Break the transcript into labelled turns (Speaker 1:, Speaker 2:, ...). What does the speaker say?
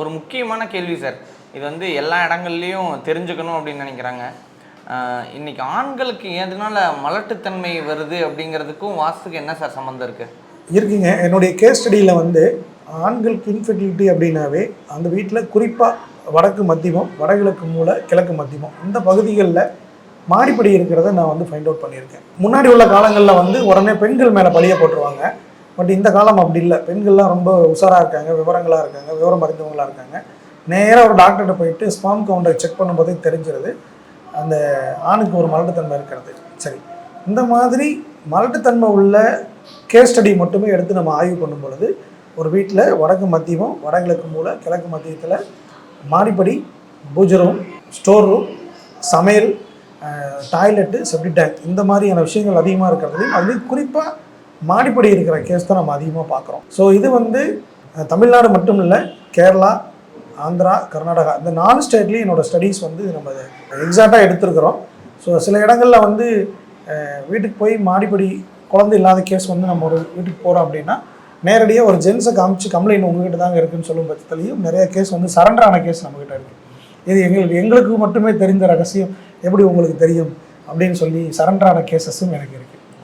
Speaker 1: ஒரு முக்கியமான கேள்வி சார். இது வந்து எல்லா இடங்கள்லையும் தெரிஞ்சுக்கணும் அப்படின்னு நினைக்கிறாங்க. இன்றைக்கி இன்னைக்கு ஆண்களுக்கு எதனால் மலட்டுத்தன்மை வருது அப்படிங்கிறதுக்கும் வாஸ்துக்கு என்ன சார் சம்மந்தம் இருக்குது
Speaker 2: இருக்குங்க. என்னுடைய கேஸ் ஸ்டடியில் வந்து ஆண்களுக்கு இன்ஃபெர்டிலிட்டி அப்படின்னாவே அந்த வீட்டில் குறிப்பாக வடக்கு மத்தியமம் வடகிழக்கு மூலை கிழக்கு மத்தியமம். இந்த பகுதிகளில் மாடிப்படி இருக்கிறத நான் வந்து ஃபைண்ட் அவுட் பண்ணியிருக்கேன். முன்னாடி உள்ள காலங்களில் வந்து உடனே பெண்கள் மேலே பழிய போட்டுருவாங்க. பட் இந்த காலம் அப்படி இல்லை. பெண்கள்லாம் ரொம்ப உஷாராக இருக்காங்க விவரங்களாக இருக்காங்க விவரம் அறிந்தவங்களாக இருக்காங்க. நேராக ஒரு டாக்டர்கிட்ட போயிட்டு ஸ்பாம் கவுண்டரை செக் பண்ணும்போதே தெரிஞ்சிருது. அந்த ஆணுக்கு ஒரு மலட்டுத்தன்மை இருக்கிறது. சரி. இந்த மாதிரி மலட்டுத்தன்மை உள்ள கேஸ் ஸ்டடி மட்டுமே எடுத்து நம்ம ஆய்வு பண்ணும் பொழுது ஒரு வீட்டில் வடக்கு மத்தியமும் வடகிழக்கு மூல கிழக்கு மத்தியத்தில் மாடிப்படி பூஜை ரூம் ஸ்டோர் ரூம் சமையல் டாய்லெட்டு செப்டி டேங்க் இந்த மாதிரியான விஷயங்கள் அதிகமாக இருக்கிறதுலையும் அதுலேயும் குறிப்பாக மாடிப்படி இருக்கிற கேஸ் தான் நம்ம அதிகமாக பார்க்குறோம். ஸோ இது வந்து தமிழ்நாடு மட்டும் இல்லை கேரளா ஆந்திரா கர்நாடகா இந்த நாலு ஸ்டேட்லேயும் என்னோட ஸ்டடீஸ் வந்து நம்ம எக்ஸாக்டாக எடுத்துருக்குறோம். ஸோ சில இடங்களில் வந்து வீட்டுக்கு போய் மாடிப்படி குழந்தை இல்லாத கேஸ் வந்து நம்ம ஒரு வீட்டுக்கு போகிறோம் அப்படின்னா நேரடியாக ஒரு ஜென்ஸை காமிச்சு கம்ப்ளைண்ட் உங்ககிட்ட தாங்க இருக்குன்னு சொல்லும் பட்சத்துலேயும் நிறைய கேஸ் வந்து சரண்டரான கேஸ் நம்மக்கிட்ட இருக்குது இது எங்களுக்கு எங்களுக்கு மட்டுமே தெரிந்த ரகசியம் எப்படி உங்களுக்கு தெரியும் அப்படின்னு சொல்லி சரண்டரான கேசஸும் எனக்கு இருக்குது